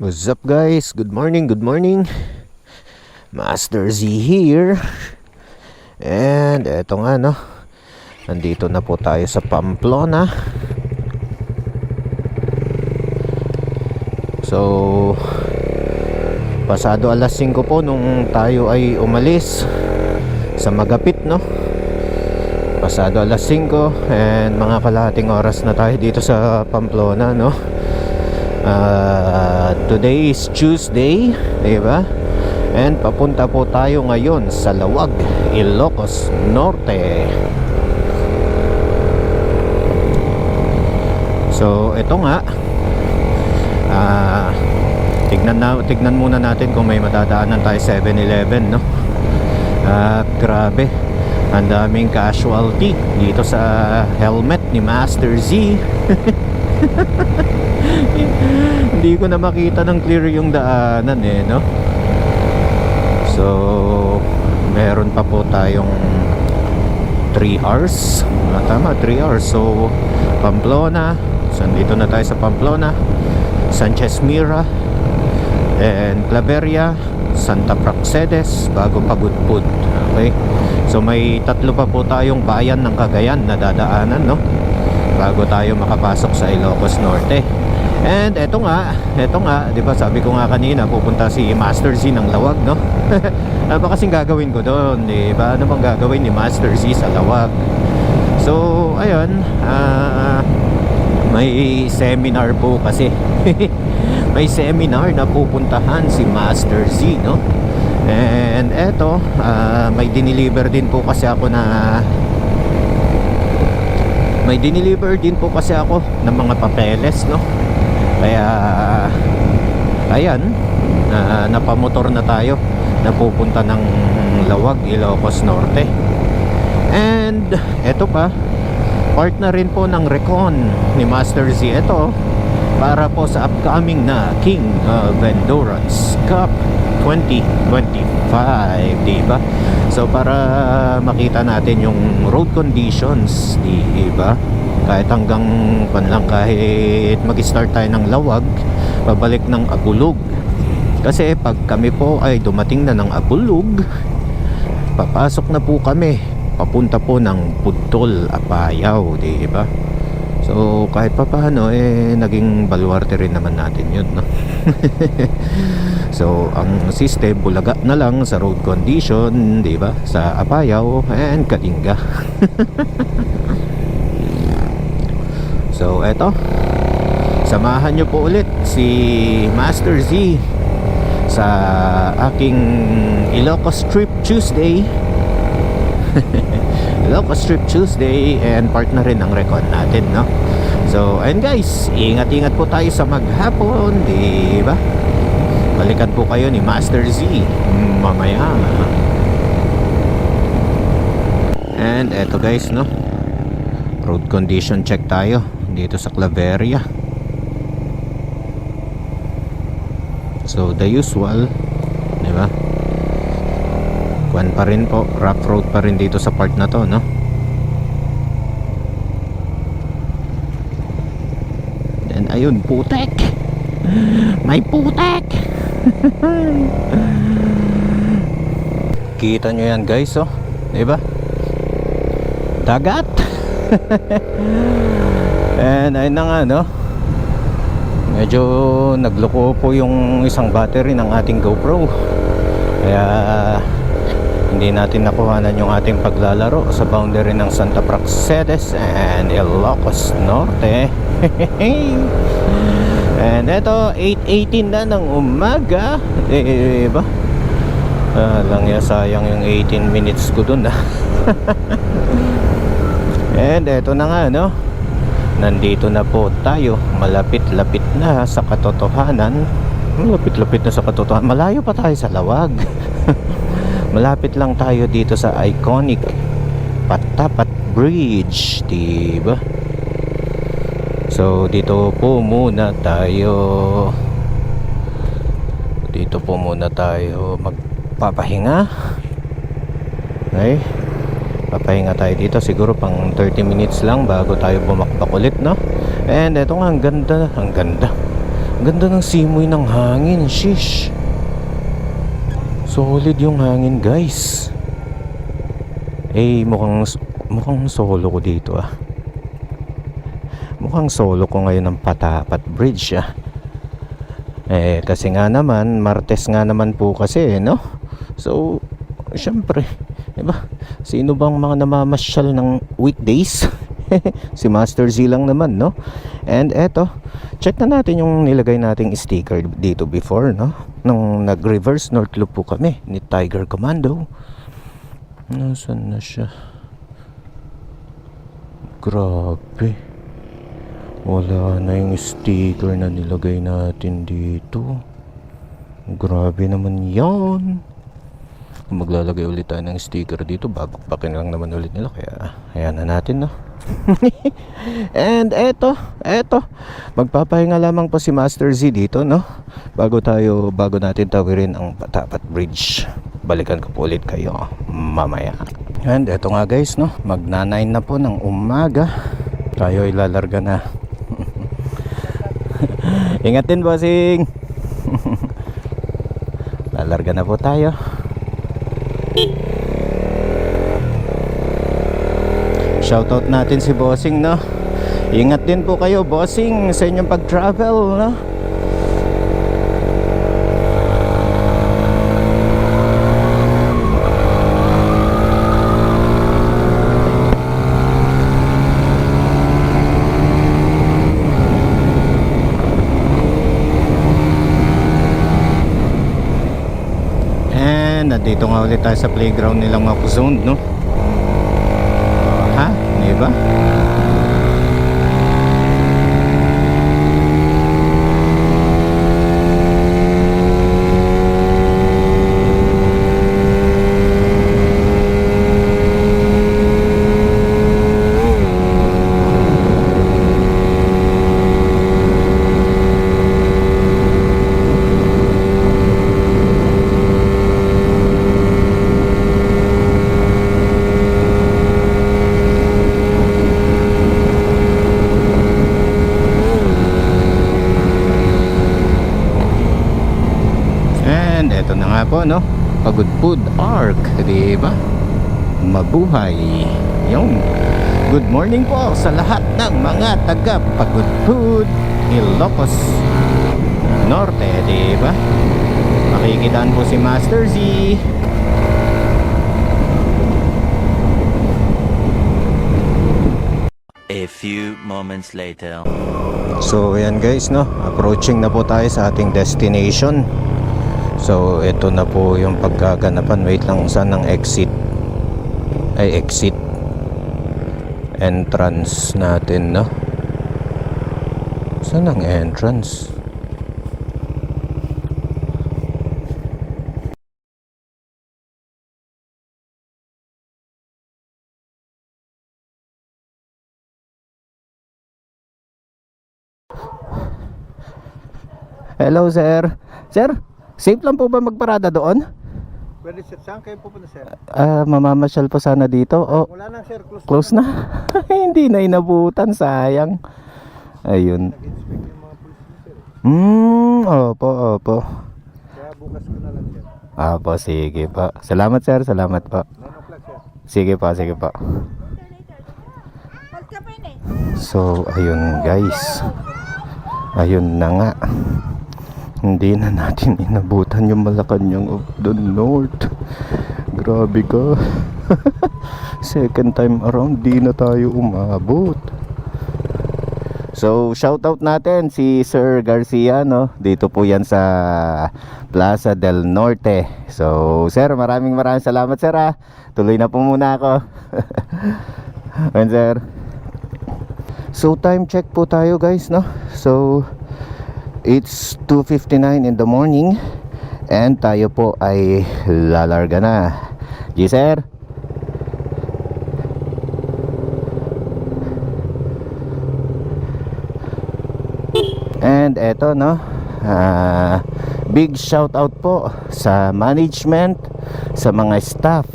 What's up guys? Good morning, good morning. Master Z here. And eto nga no. Nandito na po tayo sa Pamplona. So pasado alas 5 po nung tayo ay umalis sa Magapit no. Pasado alas 5 and mga kalahating oras na tayo dito sa Pamplona no. Uh, today is Tuesday, di ba? And papunta po tayo ngayon sa Lawag, Ilocos Norte. So, ito nga. Ah, tignan na tignan muna natin kung may madadaanan tayo 7-Eleven, no? Ah, grabe. Ang daming casualty dito sa helmet ni Master Z. hindi ko na makita ng clear yung daanan eh no? So meron pa po tayong 3 hours. Ah, tama 3 hours. So Pamplona so dito na tayo sa Pamplona Sanchez Mira and Claveria Santa Praxedes bago Pagudpud. Okay? So may tatlo pa po tayong bayan ng Cagayan na dadaanan no bago tayo makapasok sa Ilocos Norte. And eto nga, eto nga, 'di ba sabi ko nga kanina pupunta si Master Z ng Lawag, no? ano ba kasing gagawin ko doon, 'di ba? Ano bang gagawin ni Master Z sa Lawag? So, ayun, ah may seminar po kasi. may seminar na pupuntahan si Master Z, no? And eto, ah, may diniliver din po kasi ako na may diniliver din po kasi ako ng mga papeles no? Kaya ayan na napamotor na tayo. Napupunta ng Lawag, Ilocos Norte. And eto pa part na rin po ng Recon ni Master Z. Ito para po sa upcoming na King of Endurance Cup 2025 diba? So para makita natin yung road conditions diba? Kahit hanggang pan lang kahit mag-start tayo ng lawag pabalik ng Abulog kasi pag kami po ay dumating na ng Abulog papasok na po kami papunta po ng Pudtol, Apayaw diba So kahit pa paano eh naging baluarte rin naman natin yun no? so ang system bulaga na lang sa road condition, 'di ba? Sa Apayaw and Kalinga. so eto. Samahan niyo po ulit si Master Z sa aking Ilocos Trip Tuesday. Ilocos Trip Tuesday and part na rin ang record natin, no? So, and guys, ingat-ingat po tayo sa maghapon, di ba? Balikan po kayo ni Master Z mamaya. And eto guys, no? Road condition check tayo dito sa Claveria. So, the usual, di ba? Kwan pa rin po, rough road pa rin dito sa part na to, no? And ayun, putek! May putek! Kita nyo yan guys, oh. Diba? Dagat! And ayun na nga, no? Medyo nagloko po yung isang battery ng ating GoPro. Kaya hindi natin nakuhanan yung ating paglalaro sa boundary ng Santa Praxedes and Ilocos Norte. and eto, 8.18 na ng umaga. Diba? Ah, lang ya, sayang yung 18 minutes ko dun ah. and eto na nga no. Nandito na po tayo. Malapit-lapit na sa katotohanan. Malapit-lapit na sa katotohanan. Malayo pa tayo sa lawag. Malapit lang tayo dito sa iconic Patapat Bridge, 'di ba? So dito po muna tayo Dito po muna tayo magpapahinga. Okay? Papahinga tayo dito siguro pang 30 minutes lang bago tayo bumakbak ulit, no? And eto nga ang ganda, ang ganda. Ganda ng simoy ng hangin, shish. Solid yung hangin, guys. Eh, mukhang mukhang solo ko dito ah. Mukhang solo ko ngayon ng Patapat Bridge ah. Eh, kasi nga naman, Martes nga naman po kasi, eh, no? So, syempre, diba? Sino bang mga namamasyal ng weekdays? si Master Z lang naman, no? And eto, check na natin yung nilagay nating sticker dito before, no? Nung nag-reverse north loop po kami ni Tiger Commando. Nasaan na siya? Grabe. Wala na yung sticker na nilagay natin dito. Grabe naman. Kung maglalagay ulit tayo ng sticker dito, babakbakin lang naman ulit nila. Kaya, ayan na natin, no? And eto, eto. Magpapahinga lamang po si Master Z dito, no? Bago tayo, bago natin tawirin ang Patapat Bridge. Balikan ko po ulit kayo mamaya. And eto nga guys, no? Magna-9 na po ng umaga. Tayo ilalarga na. Ingat din, bossing. Lalarga na po tayo. Shoutout natin si Bossing, no? Ingat din po kayo, Bossing, sa inyong pag-travel, no? And nandito nga ulit tayo sa playground nilang Mako Zone, no? Ha? Di ba? And eto na nga po, no? Pagudpud Arc, di ba? Mabuhay. Yung Good morning po sa lahat ng mga taga Pagudpud, Ilocos Norte, di ba? Makikidaan po si Master Z. A few moments later. So ayan guys no, approaching na po tayo sa ating destination. So ito na po yung pagkaganapan. Wait lang saan ang exit? Ay exit entrance natin no. Saan ang entrance? Hello sir. Sir, safe lang po ba magparada doon? Pwede sir, saan kayo pupunta sir? Ah, mamamasyal po sana dito. Oh, Wala na sir, close, close na. Hindi na inabutan, sayang. Ayun. Nag-inspect yung mga police sir. Hmm, opo, opo. Kaya bukas ko na lang sir. Opo, sige po. Salamat sir, salamat po. 9 o'clock sir. Sige po, sige po. So, ayun guys. Ayun na nga. Hindi na natin inabutan yung Malacanang of the North. Grabe ka. Second time around, di na tayo umabot. So, shoutout natin si Sir Garcia, no? Dito po yan sa Plaza del Norte. So, sir, maraming maraming salamat, sir, ha? Tuloy na po muna ako. Ayun, sir. So, time check po tayo, guys, no? So, it's 2.59 in the morning. And tayo po ay lalarga na. G, sir? And eto no, ah, big shout out po sa management, sa mga staff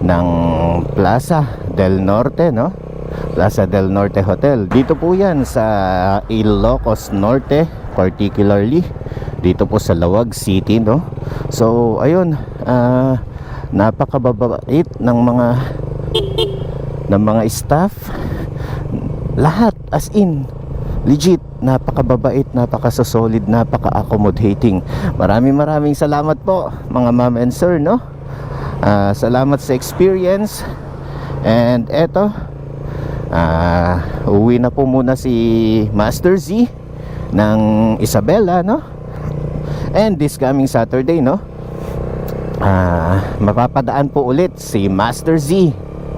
ng Plaza del Norte no. Plaza del Norte Hotel. Dito po 'yan sa Ilocos Norte, particularly. Dito po sa Lawag City no? So ayun ah napakababait ng mga ng mga staff. Lahat as in legit napakababait napakasosolid napaka-accommodating. Maraming maraming salamat po mga ma'am and sir no? Ah, salamat sa experience. And eto ah uwi na po muna si Master Z ng Isabela no? And this coming Saturday no? Ah mapapadaan po ulit si Master Z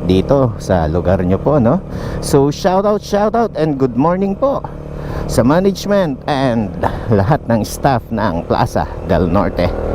dito sa lugar nyo po no? So shout out shout out and good morning po sa management and lahat ng staff ng Plaza del Norte